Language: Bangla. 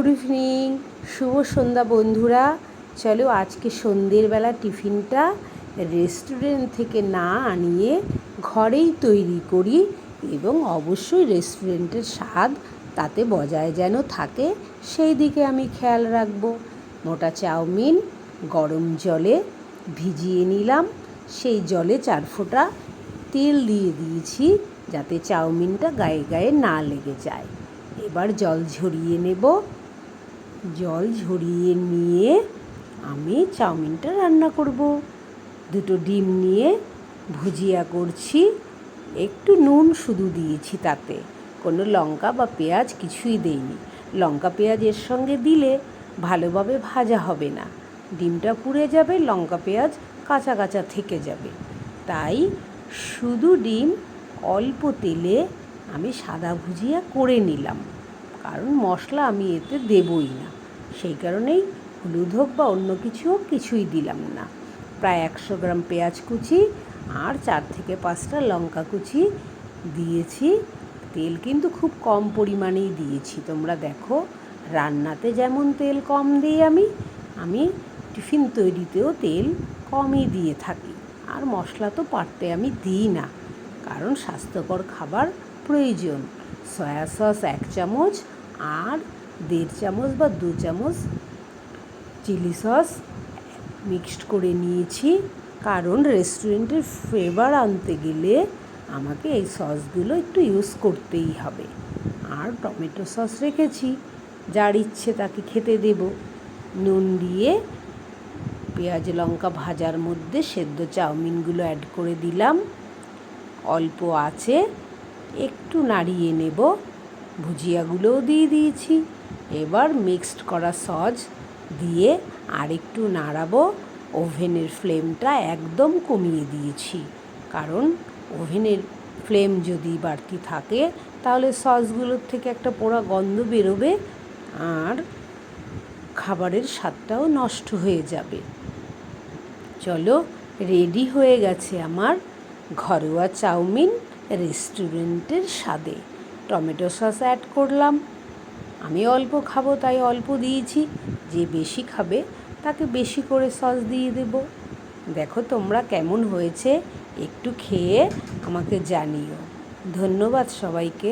গুড ইভিনিং, শুভ সন্ধ্যা বন্ধুরা। চলো আজকে সন্ধ্যের বেলা টিফিনটা রেস্টুরেন্ট থেকে না আনিয়ে ঘরেই তৈরি করি এবং অবশ্যই রেস্টুরেন্টের স্বাদ তাতে বজায় যেন থাকে, সেই দিকে আমি খেয়াল রাখব। মোটা চাউমিন গরম জলে ভিজিয়ে নিলাম, সেই জলে চার ফোঁটা তেল দিয়ে দিয়েছি যাতে চাউমিনটা গায়ে গায়ে না লেগে যায়। এবার জল ঝরিয়ে নেব। জল ঝরিয়ে নিয়ে আমি চাউমিনটা রান্না করব। দুটো ডিম নিয়ে ভুজিয়া করছি। একটু নুন শুধু দিয়েছি তাতে। কোনো লঙ্কা বা পেঁয়াজ কিছুই দেইনি। লঙ্কা পেঁয়াজ এর সঙ্গে দিলে ভালোভাবে ভাজা হবে না। ডিমটা পুড়ে যাবে, লঙ্কা পেঁয়াজ কাঁচা কাঁচা থেকে যাবে। তাই শুধু ডিম অল্প তেলে আমি সাদা ভুজিয়া করে নিলাম। কারণ মশলা আমি এতে দেবই না। সেই কারণেই হলুদ হোক বা অন্য কিছু হোক, কিছুই দিলাম না। প্রায় একশো গ্রাম পেঁয়াজ কুচি আর চার থেকে পাঁচটা লঙ্কা কুচি দিয়েছি। তেল কিন্তু খুব কম পরিমাণেই দিয়েছি। তোমরা দেখো, রান্নাতে যেমন তেল কম দিই আমি আমি টিফিন তৈরিতেও তেল কমই দিয়ে থাকি। আর মশলা তো পারতে আমি দিই না, কারণ স্বাস্থ্যকর খাবার প্রয়োজন। সয়া সস এক চামচ আর দেড় চামচ বা দু চামচ চিলি সস মিক্সড করে নিয়েছি। কারণ রেস্টুরেন্টের ফ্লেভার আনতে গেলে আমাকে এই সসগুলো একটু ইউজ করতেই হবে। আর টমেটো সস রেখেছি। যার ইচ্ছে তাকে খেতে দেব। নুন দিয়ে পেঁয়াজ, লঙ্কা ভাজার মধ্যে সেদ্ধ চাউমিনগুলো অ্যাড করে দিলাম। অল্প আছে। একটু নাড়িয়ে নেব। ভুজিয়াগুলোও দিয়ে দিয়েছি। এবার মিক্সড করা সস দিয়ে আরেকটু নাড়াবো। ওভেনের ফ্লেমটা একদম কমিয়ে দিয়েছি। কারণ ওভেনের ফ্লেম যদি বাড়তি থাকে, তাহলে সসগুলোর থেকে একটা পোড়া গন্ধ বেরোবে আর খাবারের স্বাদটাও নষ্ট হয়ে যাবে। চলো রেডি হয়ে গেছে আমার ঘরোয়া চাউমিন রেস্টুরেন্টের স্বাদে। টমেটো সস অ্যাড করলাম। আমি অল্প খাব, তাই অল্প দিয়েছি। যে বেশি খাবে, তাকে বেশি করে সস দিয়ে দেব। দেখো তোমরা কেমন হয়েছে, একটু খেয়ে আমাকে জানিও। ধন্যবাদ সবাইকে।